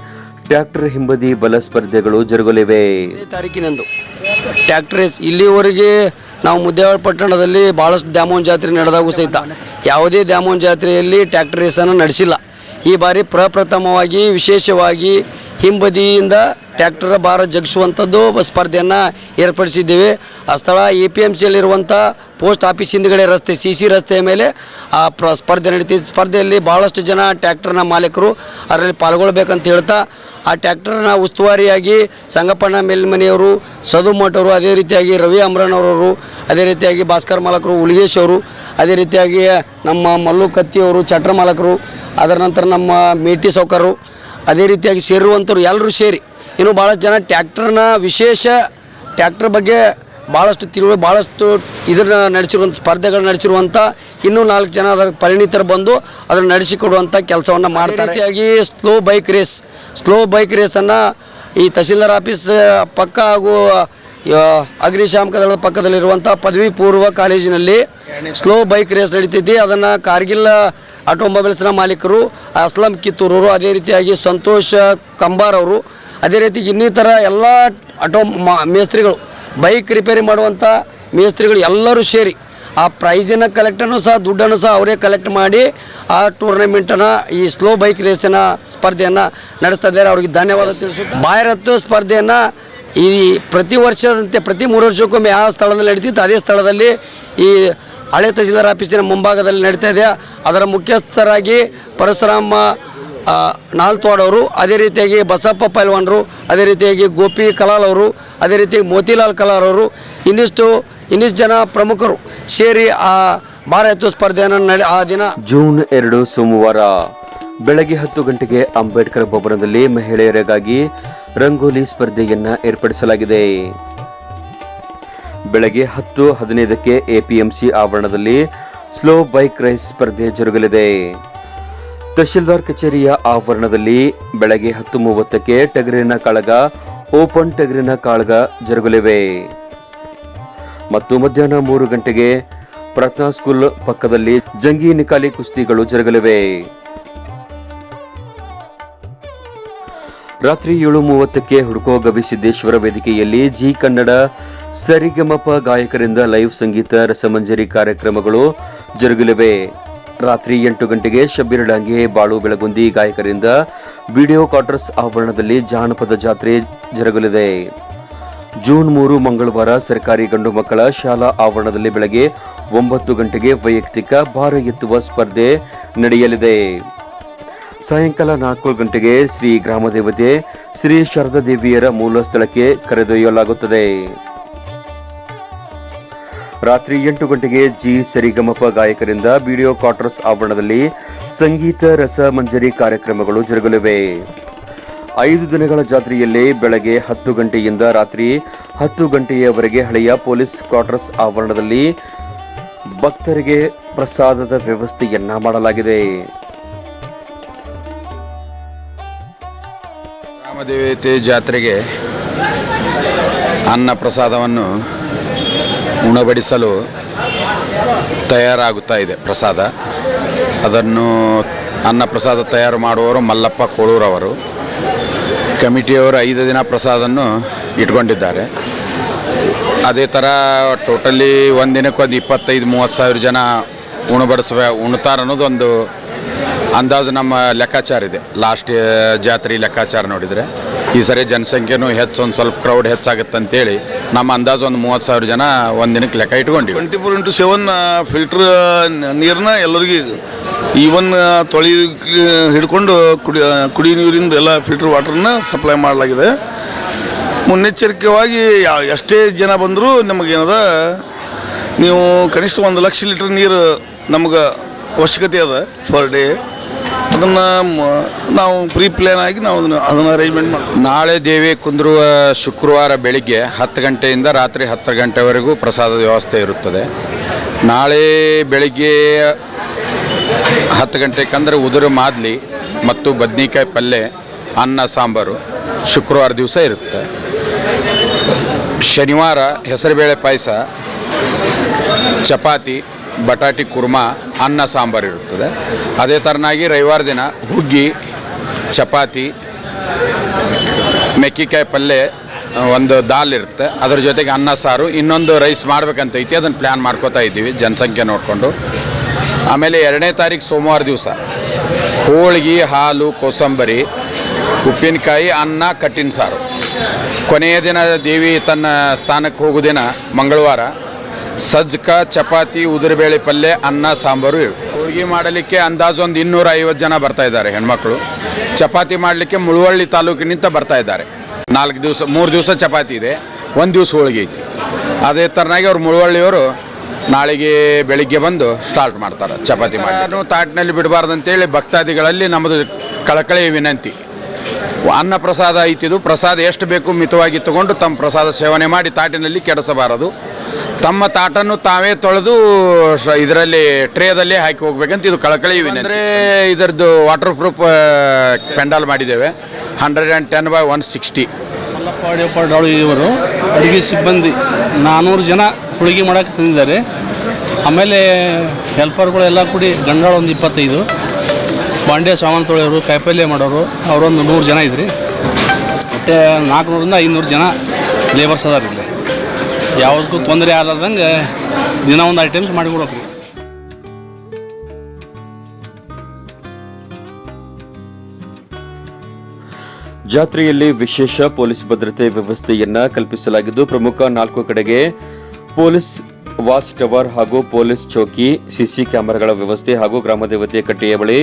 ಟ್ರ್ಯಾಕ್ಟರ್ ಹಿಂಬದಿ ಬಲ ಸ್ಪರ್ಧೆಗಳು ಜರುಗಲಿವೆ. ತಾರೀಕಿನಂದು ಟ್ರ್ಯಾಕ್ಟರ್ ರೇಸ್. ಇಲ್ಲಿವರೆಗೆ ನಾವು ಮುದ್ದೇವಾಳ ಪಟ್ಟಣದಲ್ಲಿ ಭಾಳಷ್ಟು ದ್ಯಾಮೋನ್ ಜಾತ್ರೆ ನಡೆದಾಗೂ ಸಹಿತ. ಯಾವುದೇ ದ್ಯಾಮೋನ್ ಜಾತ್ರೆಯಲ್ಲಿ ಟ್ಯಾಕ್ಟರ್ ರೇಸನ್ನು ನಡೆಸಿಲ್ಲ. ಈ ಬಾರಿ ಪ್ರಪ್ರಥಮವಾಗಿ, ವಿಶೇಷವಾಗಿ ಹಿಂಬದಿಯಿಂದ ಟ್ರ್ಯಾಕ್ಟರ್ ಭಾರ ಜಗಿಸುವಂಥದ್ದು ಸ್ಪರ್ಧೆಯನ್ನು ಏರ್ಪಡಿಸಿದ್ದೇವೆ. ಆ ಸ್ಥಳ ಎ ಪಿ ಎಂ ಸಿಯಲ್ಲಿರುವಂಥ ಪೋಸ್ಟ್ ಆಫೀಸ್ ಹಿಂದ್ಗಡೆ ರಸ್ತೆ, ಸಿ ಸಿ ರಸ್ತೆಯ ಮೇಲೆ, ಆ ಪ್ರ ಸ್ಪರ್ಧೆ ನಡೀತಿದೆ ಸ್ಪರ್ಧೆಯಲ್ಲಿ ಭಾಳಷ್ಟು ಜನ ಟ್ಯಾಕ್ಟರ್ನ ಮಾಲೀಕರು ಅದರಲ್ಲಿ ಪಾಲ್ಗೊಳ್ಬೇಕಂತ ಹೇಳ್ತಾ, ಆ ಟ್ಯಾಕ್ಟರ್ನ ಉಸ್ತುವಾರಿಯಾಗಿ ಸಂಗಪ್ಪಣ್ಣ ಮೇಲ್ಮನೆಯವರು, ಸದು ಮಠವರು ಅದೇ ರೀತಿಯಾಗಿ ರವಿ ಅಮ್ರನವರವರು, ಅದೇ ರೀತಿಯಾಗಿ ಭಾಸ್ಕರ್ ಮಾಲಕರು ಉಲ್ಗೇಶ್ ಅವರು, ಅದೇ ರೀತಿಯಾಗಿ ನಮ್ಮ ಮಲ್ಲು ಕತ್ತಿಯವರು ಚಟ್ರ ಮಾಲಕರು, ಅದರ ನಂತರ ನಮ್ಮ ಮೇಟಿ ಸೌಕರು ಅದೇ ರೀತಿಯಾಗಿ ಸೇರುವಂಥವ್ರು ಎಲ್ಲರೂ ಸೇರಿ, ಇನ್ನು ಭಾಳಷ್ಟು ಜನ ಟ್ಯಾಕ್ಟರ್ನ ವಿಶೇಷ, ಟ್ಯಾಕ್ಟರ್ ಬಗ್ಗೆ ಭಾಳಷ್ಟು ತಿರುಳು ಭಾಳಷ್ಟು ಇದನ್ನ ನಡೆಸಿರುವಂಥ ಸ್ಪರ್ಧೆಗಳು ನಡೆಸಿರುವಂಥ ಇನ್ನೂ ನಾಲ್ಕು ಜನ ಅದರ ಪರಿಣಿತರು ಬಂದು ಅದನ್ನು ನಡೆಸಿಕೊಡುವಂಥ ಕೆಲಸವನ್ನು ಮಾಡ್ತಾರೆ. ರೀತಿಯಾಗಿ slow bike race slow bike ರೇಸನ್ನು ಈ ತಹಸೀಲ್ದಾರ್ ಆಫೀಸ್ ಪಕ್ಕ ಹಾಗೂ ಅಗ್ನಿಶಾಮಕ ದಳದ ಪಕ್ಕದಲ್ಲಿರುವಂಥ ಪದವಿ ಪೂರ್ವ ಕಾಲೇಜಿನಲ್ಲಿ ಸ್ಲೋ ಬೈಕ್ ರೇಸ್ ನಡೀತೈತಿ ಅದನ್ನು ಕಾರ್ಗಿಲ್ ಆಟೋಮೊಬೈಲ್ಸ್ನ ಮಾಲೀಕರು ಅಸ್ಲಂ ಕಿತ್ತೂರವರು ಅದೇ ರೀತಿಯಾಗಿ ಸಂತೋಷ್ ಕಂಬಾರ್ ಅವರು ಅದೇ ರೀತಿ ಇನ್ನಿತರ ಎಲ್ಲ ಆಟೋ ಮಾ- ಮೇಸ್ತ್ರಿಗಳು ಬೈಕ್ ರಿಪೇರಿ ಮಾಡುವಂಥ ಮೇಸ್ತ್ರಿಗಳು ಎಲ್ಲರೂ ಸೇರಿ ಆ ಪ್ರೈಸಿನ ಕಲೆಕ್ಟನ್ನು ಸಹ ದುಡ್ಡನ್ನು ಸಹ ಅವರೇ ಕಲೆಕ್ಟ್ ಮಾಡಿ ಆ ಟೂರ್ನಮೆಂಟನ್ನು ಈ ಸ್ಲೋ ಬೈಕ್ ರೇಸಿನ ಸ್ಪರ್ಧೆಯನ್ನು ನಡೆಸ್ತಾ ಇದ್ದಾರೆ. ಅವ್ರಿಗೆ ಧನ್ಯವಾದ ತಿಳಿಸುತ್ತೆ ಭಾರತ ಸ್ಪರ್ಧೆಯನ್ನು ಈ ಪ್ರತಿ ವರ್ಷದಂತೆ ಪ್ರತಿ ಮೂರು ವರ್ಷಕ್ಕೊಮ್ಮೆ ಯಾವ ಸ್ಥಳದಲ್ಲಿ ನಡೀತಿತ್ತು ಅದೇ ಸ್ಥಳದಲ್ಲಿ ಈ ಹಳೆ ತಹಸೀಲ್ದಾರ್ ಆಫೀಸಿನ ಮುಂಭಾಗದಲ್ಲಿ ನಡೀತಾ ಇದೆ. ಅದರ ಮುಖ್ಯಸ್ಥರಾಗಿ ಪರಶುರಾಮ ಆ, ನಾಲ್ತೋಡ್ ಅವರು ಅದೇ ರೀತಿಯಾಗಿ ಬಸಪ್ಪ ಪೈಲ್ವಾನ್ರು ಅದೇ ರೀತಿಯಾಗಿ ಗೋಪಿ ಕಲಾಲ್ ಅವರು ಅದೇ ರೀತಿಯಾಗಿ ಮೋತಿಲಾಲ್ ಕಲಾಲ್ ಅವರು ಇನ್ನಿಷ್ಟು ಇನ್ನಿಷ್ಟು ಜನ ಪ್ರಮುಖರು ಸೇರಿ ಆ ಭಾರತ ಸ್ಪರ್ಧೆಯನ್ನು ನಡೆ ಆ ದಿನ ಜೂನ್ ಎರಡು ಸೋಮವಾರ ಬೆಳಗ್ಗೆ ಹತ್ತು ಗಂಟೆಗೆ ಅಂಬೇಡ್ಕರ್ ಭವನದಲ್ಲಿ ಮಹಿಳೆಯರಿಗಾಗಿ ರಂಗೋಲಿ ಸ್ಪರ್ಧೆಯನ್ನ ಏರ್ಪಡಿಸಲಾಗಿದೆ. ಬೆಳಗ್ಗೆ ಹತ್ತು ಹದಿನೈದಕ್ಕೆ ಎಪಿಎಂಸಿ ಆವರಣದಲ್ಲಿ ಸ್ಲೋ ಬೈಕ್ ರೈಸ್ ಸ್ಪರ್ಧೆ ಜರುಗಲಿದೆ. ತಹಶೀಲ್ದಾರ್ ಕಚೇರಿಯ ಆವರಣದಲ್ಲಿ ಬೆಳಗ್ಗೆ ಹತ್ತು ಮೂವತ್ತಕ್ಕೆ ಟಗರಿನ ಕಾಳಗ, ಓಪನ್ ಟಗರಿನ ಕಾಳಗ ಜರುಗಲಿವೆ. ಮತ್ತು ಮಧ್ಯಾಹ್ನ ಮೂರು ಗಂಟೆಗೆ ಪ್ರಾರ್ಥನಾ ಸ್ಕೂಲ್ ಪಕ್ಕದಲ್ಲಿ ಜಂಗಿ ನಿಕಾಲಿ ಕುಸ್ತಿಗಳು ಜರುಗಲಿವೆ. ರಾತ್ರಿ ಏಳು ಮೂವತ್ತಕ್ಕೆ ಹುಡುಕೋ ಗವಿಸಿದ್ದೇಶ್ವರ ವೇದಿಕೆಯಲ್ಲಿ ಜಿ ಕನ್ನಡ ಸರಿಗಮಪ ಗಾಯಕರಿಂದ ಲೈವ್ ಸಂಗೀತ, ರಸಮಂಜರಿ ಕಾರ್ಯಕ್ರಮಗಳು ಜರುಗಲಿವೆ. ರಾತ್ರಿ ಎಂಟು ಗಂಟೆಗೆ ಶಬ್ಬೀರ್ ಡಾಂಗೆ ಬಾಳು ಬೆಳಗುಂದಿ ಗಾಯಕರಿಂದ ವಿಡಿಯೋ ಕ್ವಾರ್ಟರ್ಸ್ ಆವರಣದಲ್ಲಿ ಜಾನಪದ ಜಾತ್ರೆ ಜರುಗಲಿದೆ. ಜೂನ್ ಮೂರು ಮಂಗಳವಾರ ಸರ್ಕಾರಿ ಗಂಡು ಮಕ್ಕಳ ಶಾಲಾ ಆವರಣದಲ್ಲಿ ಬೆಳಗ್ಗೆ ಒಂಬತ್ತು ಗಂಟೆಗೆ ವೈಯಕ್ತಿಕ ಭಾರ ಎತ್ತುವ ಸ್ಪರ್ಧೆ ನಡೆಯಲಿದೆ. ಸಾಯಂಕಾಲ ನಾಲ್ಕು ಗಂಟೆಗೆ ಶ್ರೀ ಗ್ರಾಮದೇವತೆ ಶ್ರೀ ಶಾರದಾ ದೇವಿಯರ ಮೂಲ ಸ್ಥಳಕ್ಕೆ ಕರೆದೊಯ್ಯಲಾಗುತ್ತದೆ. ರಾತ್ರಿ ಎಂಟು ಗಂಟೆಗೆ ಜಿ ಸರಿಗಮಪ ಗಾಯಕರಿಂದ ವಿಡಿಯೋ ಕ್ವಾರ್ಟರ್ಸ್ ಆವರಣದಲ್ಲಿ ಸಂಗೀತ ರಸ ಮಂಜರಿ ಕಾರ್ಯಕ್ರಮಗಳು ಜರುಗಲಿವೆ. ಐದು ದಿನಗಳ ಜಾತ್ರೆಯಲ್ಲಿ ಬೆಳಗ್ಗೆ ಹತ್ತು ಗಂಟೆಯಿಂದ ರಾತ್ರಿ ಹತ್ತು ಗಂಟೆಯವರೆಗೆ ಹಳೆಯ ಪೊಲೀಸ್ ಕ್ವಾರ್ಟರ್ಸ್ ಆವರಣದಲ್ಲಿ ಭಕ್ತರಿಗೆ ಪ್ರಸಾದದ ವ್ಯವಸ್ಥೆಯನ್ನ ಮಾಡಲಾಗಿದೆ. ರಾಮದೇವತೆ ಜಾತ್ರೆಗೆ ಅನ್ನ ಪ್ರಸಾದವನ್ನು ಉಣಬಡಿಸಲು ತಯಾರಾಗುತ್ತಾ ಇದೆ ಪ್ರಸಾದ. ಅದನ್ನು ಅನ್ನ ಪ್ರಸಾದ ತಯಾರು ಮಾಡುವವರು ಮಲ್ಲಪ್ಪ ಕೋಳೂರವರು. ಕಮಿಟಿಯವರು ಐದು ದಿನ ಪ್ರಸಾದನ್ನು ಇಟ್ಕೊಂಡಿದ್ದಾರೆ. ಅದೇ ಥರ ಟೋಟಲಿ ಒಂದು ದಿನಕ್ಕೆ ಒಂದು ಇಪ್ಪತ್ತೈದು, ಮೂವತ್ತು ಸಾವಿರ ಜನ ಉಣಬಡಿಸುವ, ಉಣ್ತಾರೆ ಅನ್ನೋದೊಂದು ಅಂದಾಜು ನಮ್ಮ ಲೆಕ್ಕಾಚಾರ ಇದೆ. ಲಾಸ್ಟ್ ಜಾತ್ರೆ ಲೆಕ್ಕಾಚಾರ ನೋಡಿದರೆ. ಈ ಸರಿ ಜನಸಂಖ್ಯೆನೂ ಹೆಚ್ಚು, ಒಂದು ಸ್ವಲ್ಪ ಕ್ರೌಡ್ ಹೆಚ್ಚಾಗುತ್ತೆ ಅಂತೇಳಿ ನಮ್ಮ ಅಂದಾಜು ಒಂದು ಮೂವತ್ತು ಸಾವಿರ ಜನ ಒಂದು ದಿನಕ್ಕೆ ಲೆಕ್ಕ ಇಟ್ಕೊಂಡು twenty four into seven filter ನೀರನ್ನ ಎಲ್ಲರಿಗೆ ಈವನ್ ತೊಳಿ ಹಿಡ್ಕೊಂಡು ಕುಡಿ ಕುಡಿ ನೀರಿಂದ ಎಲ್ಲ ಫಿಲ್ಟರ್ ವಾಟರ್ನ ಸಪ್ಲೈ ಮಾಡಲಾಗಿದೆ. ಮುನ್ನೆಚ್ಚರಿಕೆವಾಗಿ ಎಷ್ಟೇ ಜನ ಬಂದರೂ ನಮಗೇನದ, ನೀವು ಕನಿಷ್ಠ ಒಂದು ಲಕ್ಷ ಲೀಟ್ರ್ ನೀರು ನಮ್ಗೆ ಅವಶ್ಯಕತೆ ಅದ ಫರ್ ಡೇ ಅದನ್ನು ನಾವು ಪ್ರೀ ಪ್ಲ್ಯಾನ್ ಆಗಿ ನಾವು ಅದನ್ನು ಅದನ್ನು ಅರೇಂಜ್ಮೆಂಟ್ ಮಾಡ್ತೀವಿ. ನಾಳೆ ದೇವಿ ಕುಂದ್ರುವ ಶುಕ್ರವಾರ ಬೆಳಿಗ್ಗೆ ಹತ್ತು ಗಂಟೆಯಿಂದ ರಾತ್ರಿ ಹತ್ತು ಗಂಟೆವರೆಗೂ ಪ್ರಸಾದದ ವ್ಯವಸ್ಥೆ ಇರುತ್ತದೆ. ನಾಳೆ ಬೆಳಿಗ್ಗೆ ಹತ್ತು ಗಂಟೆಗಂದರೆ ಉದುರು ಮಾದಲಿ ಮತ್ತು ಬದ್ನಿಕಾಯಿ ಪಲ್ಯ ಅನ್ನ, ಸಾಂಬಾರು ಶುಕ್ರವಾರ ದಿವಸ ಇರುತ್ತೆ. ಶನಿವಾರ ಹೆಸರುಬೇಳೆ ಪಾಯಸ, ಚಪಾತಿ, ಬಟಾಟಿ ಕುರ್ಮಾ ಅನ್ನ ಸಾಂಬಾರು ಇರುತ್ತದೆ. ಅದೇ ಥರನಾಗಿ ರವಿವಾರ ದಿನ ಹುಗ್ಗಿ, ಚಪಾತಿ, ಮೆಕ್ಕಿಕಾಯಿ ಪಲ್ಯ ಒಂದು ದಾಲ್ ಇರುತ್ತೆ. ಅದ್ರ ಜೊತೆಗೆ ಅನ್ನ ಸಾರು, ಇನ್ನೊಂದು ರೈಸ್ ಮಾಡಬೇಕಂತ ಐತಿ. ಅದನ್ನು ಪ್ಲ್ಯಾನ್ ಮಾಡ್ಕೋತಾ ಇದ್ದೀವಿ, ಜನಸಂಖ್ಯೆ ನೋಡಿಕೊಂಡು. ಆಮೇಲೆ ಎರಡನೇ ತಾರೀಕು ಸೋಮವಾರ ದಿವಸ. ಹೋಳಿಗೆ, ಹಾಲು, ಕೋಸಂಬರಿ, ಉಪ್ಪಿನಕಾಯಿ, ಅನ್ನ ಕಟ್ಟಿನ ಸಾರು. ಕೊನೆಯ ದಿನ ದೇವಿ ತನ್ನ ಸ್ಥಾನಕ್ಕೆ ಹೋಗೋ ದಿನ ಮಂಗಳವಾರ. ಸಜ್ಜಕ ಚಪಾತಿ, ಉದುರುಬೇಳೆ ಪಲ್ಯ, ಅನ್ನ, ಸಾಂಬಾರು ಇವೆ. ಹೋಳಿಗೆ ಮಾಡಲಿಕ್ಕೆ ಅಂದಾಜು ಒಂದು ಇನ್ನೂರ ಐವತ್ತು ಜನ ಬರ್ತಾ ಇದ್ದಾರೆ ಹೆಣ್ಮಕ್ಳು. ಚಪಾತಿ ಮಾಡಲಿಕ್ಕೆ ಮುಳುವಳ್ಳಿ ತಾಲೂಕಿನಿಂದ ಬರ್ತಾ ಇದ್ದಾರೆ. ನಾಲ್ಕು ದಿವಸ, ಮೂರು ದಿವಸ ಚಪಾತಿ ಇದೆ. ಒಂದು ದಿವಸ ಹೋಳಿಗೆ ಐತಿ. ಅದೇ ಥರನಾಗಿ ಅವ್ರು ಮುಳುವಳ್ಳಿಯವರು ನಾಳೆಗೆ ಬೆಳಿಗ್ಗೆ ಬಂದು ಸ್ಟಾರ್ಟ್ ಮಾಡ್ತಾರೆ ಚಪಾತಿ ಮಾಡಿ ತಾಟ್ನಲ್ಲಿ ಬಿಡಬಾರ್ದು ಅಂತೇಳಿ ಭಕ್ತಾದಿಗಳಲ್ಲಿ ನಮ್ಮದು ಕಳಕಳಿ ವಿನಂತಿ. ಅನ್ನ ಪ್ರಸಾದ ಐತಿದು. ಪ್ರಸಾದ ಎಷ್ಟು ಬೇಕು ಮಿತವಾಗಿ ತಗೊಂಡು ತಮ್ಮ ಪ್ರಸಾದ ಸೇವನೆ ಮಾಡಿ ತಾಟಿನಲ್ಲಿ ಕೆಡಿಸಬಾರದು. ತಮ್ಮ ತಾಟನ್ನು ತಾವೇ ತೊಳೆದು ಇದರಲ್ಲಿ ಟ್ರೇದಲ್ಲಿ ಹಾಕಿ ಹೋಗ್ಬೇಕಂತ ಇದು ಕಳಕಳಿ ವಿನಂತಿ. ಅಂದರೆ ಇದರದ್ದು ವಾಟರ್ ಪ್ರೂಫ್ ಪೆಂಡಾಲ್ ಮಾಡಿದ್ದೇವೆ. Hundred and ten by one sixty Mallappa Adiyappa Dalu ಇವರು ಅಡುಗೆ ಸಿಬ್ಬಂದಿ. ನಾನ್ನೂರು ಜನ ಹುಡುಗಿ ಮಾಡೋಕ್ಕೆ ತಂದಿದ್ದಾರೆ. ಆಮೇಲೆ ಹೆಲ್ಪರ್ಗಳೆಲ್ಲ ಕೂಡಿ ಗಂಡಾಳು ಒಂದು ಇಪ್ಪತ್ತೈದು. ಬಾಂಡೆ ಸಾಮಾನು ತೊಳೆಯೋರು ಕಾಯಿಪಲ್ಯ ಮಾಡೋರು ಅವರೊಂದು ನೂರು ಜನ ಇದ್ರಿ. ಮತ್ತು ನಾಲ್ಕುನೂರಿಂದ ಐನೂರು ಜನ ಲೇಬರ್ಸ್ ಅದಾರ ಇಲ್ಲಿ. ಯಾವುದಕ್ಕೂ ತೊಂದರೆ ಆಗದಂಗೆ ದಿನ ಒಂದು ಐಟಮ್ಸ್ ಮಾಡಿಕೊಡೋಕ್ರಿ ಜಾತ್ರೆಯಲ್ಲಿ ವಿಶೇಷ ಪೊಲೀಸ್ ಭದ್ರತೆ ವ್ಯವಸ್ಥೆಯನ್ನ ಕಲ್ಪಿಸಲಾಗಿದ್ದು ಪ್ರಮುಖ ನಾಲ್ಕು ಕಡೆಗೆ ಪೊಲೀಸ್ ವಾಚ್ ಟವರ್ ಹಾಗೂ ಪೊಲೀಸ್ ಚೌಕಿ, ಸಿಸಿ ಕ್ಯಾಮೆರಾಗಳ ವ್ಯವಸ್ಥೆ ಹಾಗೂ ಗ್ರಾಮ ದೇವತೆ ಕಟ್ಟೆಯ ಬಳಿ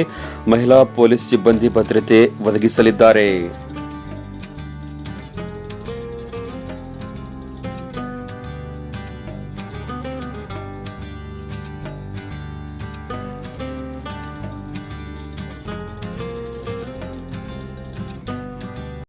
ಮಹಿಳಾ ಪೊಲೀಸ್ ಸಿಬ್ಬಂದಿ ಭದ್ರತೆ ಒದಗಿಸಲಿದ್ದಾರೆ.